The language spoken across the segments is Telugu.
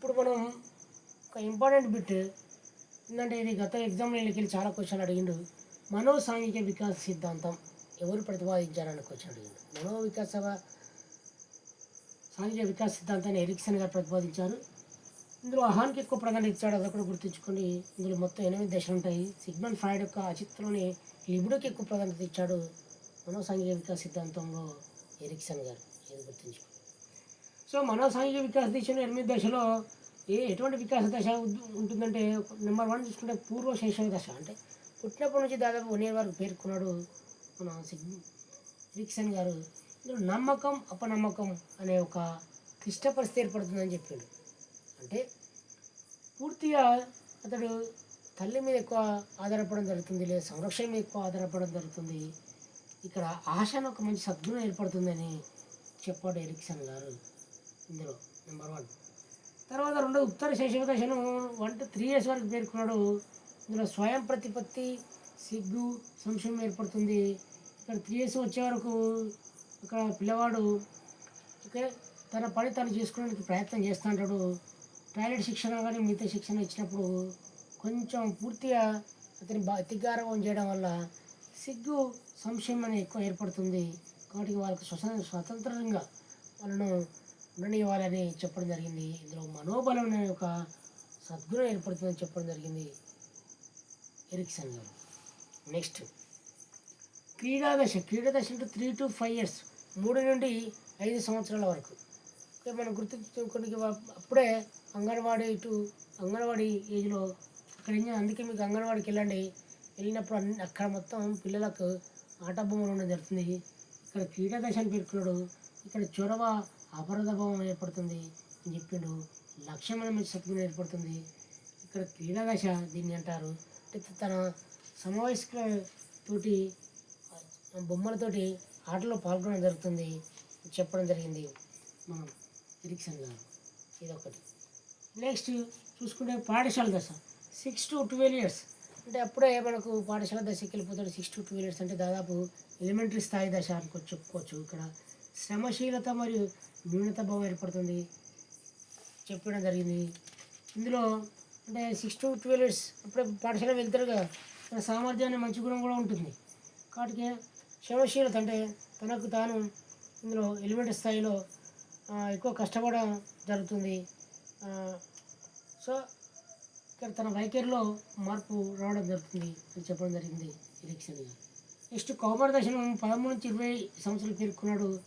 ఇప్పుడు మనం ఒక ఇంపార్టెంట్ బిట్ ఏంటంటే ఇది గత ఎగ్జామ్లో వెళ్ళి చాలా క్వశ్చన్ అడిగిండు. మనో సాంఘిక వికాస సిద్ధాంతం ఎవరు ప్రతిపాదించారని క్వశ్చన్ అడిగిండు. మనో వికాస సాంఘిక వికాస సిద్ధాంతాన్ని ఎరిక్సన్ గారు ప్రతిపాదించారు. ఇందులో అహాన్కి ఎక్కువ ప్రాధాన్యత ఇచ్చాడు అది కూడా గుర్తుంచుకొని ఇందులో మొత్తం ఎనిమిది దశలు ఉంటాయి. సిగ్మన్ ఫ్రాయిడ్ యొక్క అచిత్రంలోని లిబుడోకి ఎక్కువ ప్రాధాన్యత ఇచ్చాడు మనో సాంఘిక వికాస సిద్ధాంతంలో ఎరిక్సన్ గారు. ఇది గుర్తుంచుకోండి సో మనో సాంఘిక వికాస దిశలో ఎనిమిది దశలో ఏ ఎటువంటి వికాస దశ ఉంటుందంటే నెంబర్ వన్ చూసుకుంటే పూర్వ శైశవ దశ. అంటే పుట్టినప్పటి నుంచి దాదాపు వన్ ఇయర్ వరకు పేర్కొన్నాడు మన సిగ్ గారు. ఇందులో నమ్మకం అపనమ్మకం అనే ఒక క్లిష్ట పరిస్థితి ఏర్పడుతుందని చెప్పాడు. అంటే పూర్తిగా అతడు తల్లి మీద ఎక్కువ ఆధారపడడం జరుగుతుంది లేదా సంరక్షణ మీద ఎక్కువ ఆధారపడడం జరుగుతుంది. ఇక్కడ ఆశ ఒక మంచి సద్గుణం ఏర్పడుతుందని చెప్పాడు ఎరిక్సన్ గారు. ఇందులో నెంబర్ వన్ తర్వాత రెండో ఉత్తర శైశవ దశను వన్ టు త్రీ ఇయర్స్ వరకు పేర్కొన్నాడు. ఇందులో స్వయం ప్రతిపత్తి సిగ్గు సంశయం ఏర్పడుతుంది. ఇక్కడ త్రీ ఇయర్స్ వచ్చే వరకు ఇక్కడ పిల్లవాడు ఓకే తన పని తను చేసుకోవడానికి ప్రయత్నం చేస్తూ ఉంటాడు టాయిలెట్ శిక్షణ కానీ మిగతా శిక్షణ ఇచ్చినప్పుడు కొంచెం పూర్తిగా అతని బా అతిగారవం చేయడం వల్ల సిగ్గు సంశయం అనేది ఎక్కువ ఏర్పడుతుంది. కాబట్టి వాళ్ళకి స్వతంత్ర స్వతంత్రంగా వాళ్ళను ఉండనివ్వాలని చెప్పడం జరిగింది. ఇందులో మనోబలం అనే ఒక సద్గుణం ఏర్పడుతుందని చెప్పడం జరిగింది ఎరిక్సన్ గారు. నెక్స్ట్. క్రీడా దశ క్రీడా దశ అంటే త్రీ టు ఫైవ్ ఇయర్స్ మూడు నుండి ఐదు సంవత్సరాల వరకు. ఓకే మనం గుర్తుంచుకొని అప్పుడే అంగన్వాడీ టు అంగన్వాడీ ఏజ్లో అక్కడ ఏం అందుకే మీకు అంగన్వాడికి వెళ్ళండి. వెళ్ళినప్పుడు అన్ని అక్కడ మొత్తం పిల్లలకు ఆట బొమ్మలు ఉండడం జరుగుతుంది. ఇక్కడ క్రీడా దశ అని పేర్కొన్నాడు. ఇక్కడ చొరవ అపరదభావం ఏర్పడుతుంది అని చెప్పిండు. లక్ష్యమైన మంచి సత్గుణం ఏర్పడుతుంది. ఇక్కడ క్రీడాదశ దీన్ని అంటారు. అంటే తన సమవయస్కులతోటి బొమ్మలతోటి ఆటలో పాల్గొనడం జరుగుతుంది చెప్పడం జరిగింది. మనం ఎరిక్సన్ గారు ఇదొకటి. నెక్స్ట్ చూసుకుంటే పాఠశాల దశ. Six to twelve years. అంటే అప్పుడే మనకు పాఠశాల దశకి వెళ్ళిపోతాడు సిక్స్ టు టూ ఇయర్స్ అంటే దాదాపు ఎలిమెంటరీ స్థాయి దశ అనుకో చెప్పుకోవచ్చు. ఇక్కడ శ్రమశీలత మరియు న్యూనత భావం ఏర్పడుతుంది. చెప్పడం జరిగింది. ఇందులో అంటే సిక్స్ టు ట్వెల్వ్ ఇయర్స్ అప్పుడే పాఠశాల వెళ్తారు కదా. తన సామర్థ్యాన్ని మంచి గుణం కూడా ఉంటుంది. కాబట్టి శ్రమశీలత అంటే తనకు తాను ఇందులో ఎలిమెంటరీ స్థాయిలో ఎక్కువ కష్టపడడం జరుగుతుంది. సో ఇక్కడ తన వైఖరిలో మార్పు రావడం జరుగుతుంది. అని చెప్పడం జరిగింది ఎలక్షన్ నెక్స్ట్ కౌమార దశలో పదమూడు నుంచి ఇరవై సంవత్సరాలు పేర్కొన్నాడు.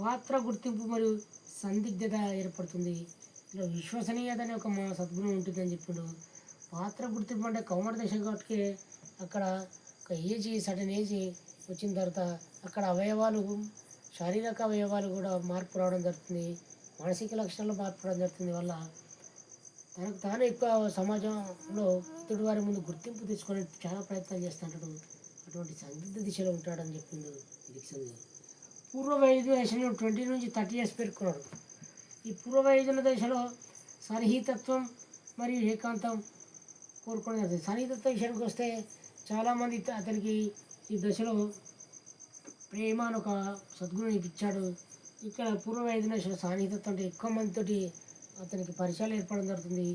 పాత్ర గుర్తింపు మరియు సందిగ్ధత ఏర్పడుతుంది. ఇలా విశ్వసనీయత అనే ఒక మా సద్గుణం ఉంటుందని చెప్పాడు. పాత్ర గుర్తింపు అంటే కౌమార దశ కాబట్టి అక్కడ ఒక ఏజ్ సడన్ ఏజ్ వచ్చిన తర్వాత అక్కడ అవయవాలు శారీరక అవయవాలు కూడా మార్పు రావడం జరుగుతుంది. మానసిక లక్షణాలు మార్పు రావడం జరుగుతుంది. వల్ల తనకు తాను ఎక్కువ సమాజంలో ఇతడు వారి ముందు గుర్తింపు తెచ్చుకొని చాలా ప్రయత్నాలు చేస్తుంటాడు అటువంటి సందిగ్ధ దిశలో ఉంటాడని చెప్పిండు ఎరిక్సన్ గారు. పూర్వ వైద్య దశలో ట్వంటీ నుంచి థర్టీ ఇయర్స్ పేర్కొన్నాడు ఈ పూర్వ వైద్యుల దశలో సన్నిహితత్వం మరియు ఏకాంతం కోరుకోవడం జరుగుతుంది సన్నిహితత్వ విషయానికి వస్తే చాలామంది అతనికి ఈ దశలో ప్రేమ అని ఒక సద్గుణం ఇప్పించాడు. ఇక్కడ పూర్వ వైద్య దశలో సన్నిహితత్వం అంటే ఎక్కువ మందితోటి అతనికి పరిచయాలు ఏర్పడడం జరుగుతుంది.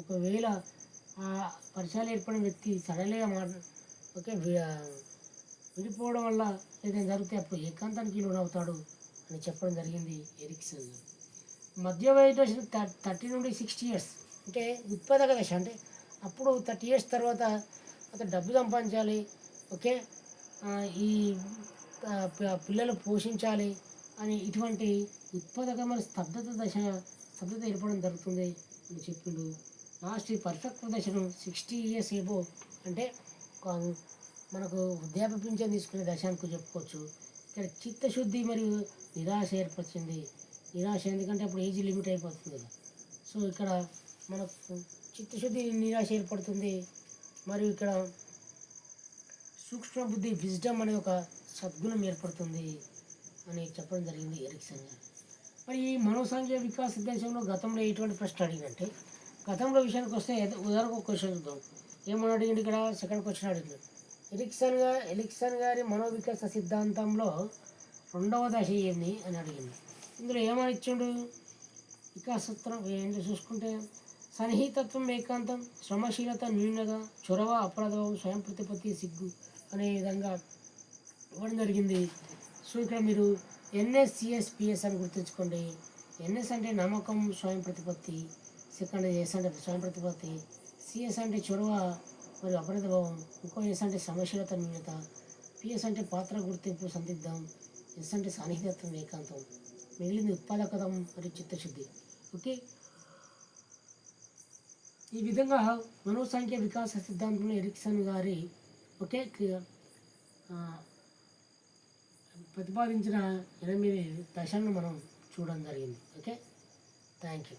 ఒకవేళ ఆ పరిచయాలు ఏర్పడిన వ్యక్తి సడన్గా మా ఓకే విడిపోవడం వల్ల ఏదైనా జరిగితే అప్పుడు ఏకాంతానికి లోనవుతాడు అని చెప్పడం జరిగింది ఎరిక్సన్. మధ్య వయసు దశ థర్టీ నుండి సిక్స్టీ ఇయర్స్. అంటే ఉత్పాదక దశ అంటే అప్పుడు థర్టీ ఇయర్స్ తర్వాత అతను డబ్బు సంపాదించాలి. ఓకే ఈ పిల్లలు పోషించాలి అని ఇటువంటి ఉత్పాదకమైన స్తబ్దత దశ స్తబ్దత ఏర్పడడం జరుగుతుంది అని చెప్పిండు. లాస్ట్ ఈ పర్ఫెక్ట్ దశను సిక్స్టీ ఇయర్స్ ఏబో అంటే మనకు వృద్ధాప్య పింఛన్ తీసుకునే దశానికి చెప్పుకోవచ్చు. ఇక్కడ చిత్తశుద్ధి మరియు నిరాశ ఏర్పరిచింది. నిరాశ ఎందుకంటే అప్పుడు ఏజ్ లిమిట్ అయిపోతుంది కదా. సో ఇక్కడ మనకు చిత్తశుద్ధి నిరాశ ఏర్పడుతుంది. మరియు ఇక్కడ సూక్ష్మ బుద్ధి విజ్డమ్ అనే ఒక సద్గుణం ఏర్పడుతుంది అని చెప్పడం జరిగింది ఎరిక్సన్ గారు. మరి ఈ మనోసాంఘిక వికాస సిద్ధాంతంలో గతంలో ఎటువంటి ప్రశ్న అడిగిందంటే గతంలో విషయానికి వస్తే ఉదాహరణకు ఒక క్వశ్చన్ చూద్దాం. ఏమని అడిగింది ఇక్కడ? సెకండ్ క్వశ్చన్ అడిగింది ఎలిక్సన్గా ఎలిక్సన్ గారి మనోవికాస సిద్ధాంతంలో రెండవ దశ ఏంది అని అడిగింది ఇందులో ఏమని ఇచ్చిండు? వికాసత్వం ఏంటో చూసుకుంటే సన్నిహితత్వం ఏకాంతం శ్రమశీలత న్యూనత చొరవ అపరాధం స్వయం ప్రతిపత్తి సిగ్గు అనే విధంగా ఇవ్వడం జరిగింది. సో ఇక్కడ మీరు ఎన్ఎస్సిఎస్పిఎస్ అని గుర్తుంచుకోండి. ఎన్ఎస్ అంటే నమ్మకం స్వయం ప్రతిపత్తి. సెకండ్ ఎస్ అంటే స్వయం ప్రతిపత్తి. సిఎస్ అంటే చొరవ మరియు అపరాధ భావం ఇంకో ఎస్ అంటే సమస్యలత న్యూనత. పిఎస్ అంటే పాత్ర గుర్తింపు సందిగ్ధం. ఎస్ అంటే సాన్నిహితత్వం ఏకాంతం. మిగిలింది ఉత్పాదకతం మరియు చిత్తశుద్ధి. ఓకే? ఈ విధంగా మనోసంఖ్య వికాస సిద్ధాంతంలో ఎరిక్సన్ గారి ఓకే ప్రతిపాదించిన ఎనిమిది దశలను మనం చూడడం జరిగింది. ఓకే? Thank you